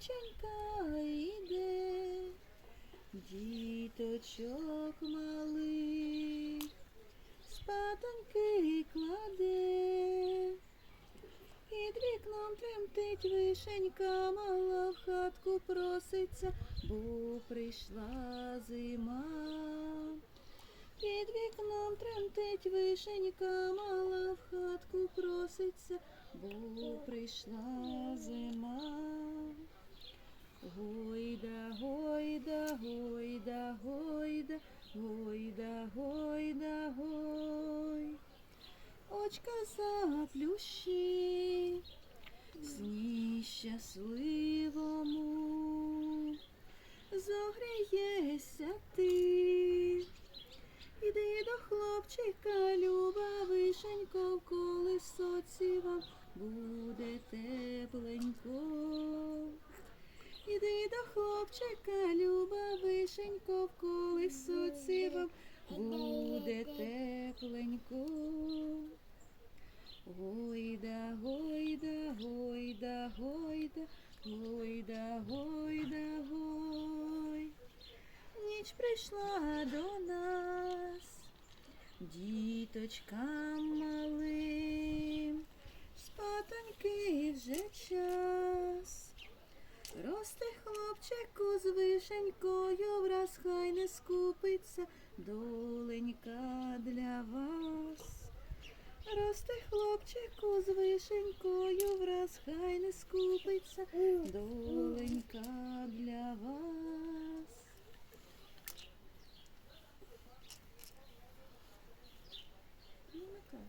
дівчинка йде, діточок малих, спатоньки кладе, під вікном тремтить вишенька, мала в хатку проситься, бо прийшла зима. Під вікном тремтить вишенька, мала в хатку проситься, бо прийшла зима. Гойда, гойда, гойда, гойда, гойда, гойда, гой. Очка заплющи, сні щасливому, зогрієшся ти. Іди до хлопчика, люба вишенько, в колесоці вам буде тепленько. Хлопчика, люба вишенько, в колесоці вам буде тепленько. Гойда, гойда, гойда, гойда, гойда, гойда, гой. Ніч прийшла до нас, діточкам малим, спатоньки вже час. Росте хлопчику з вишенькою, враз хай не скупиться доленька для вас. Росте хлопчику з вишенькою, враз хай не скупиться доленька для вас. Ну,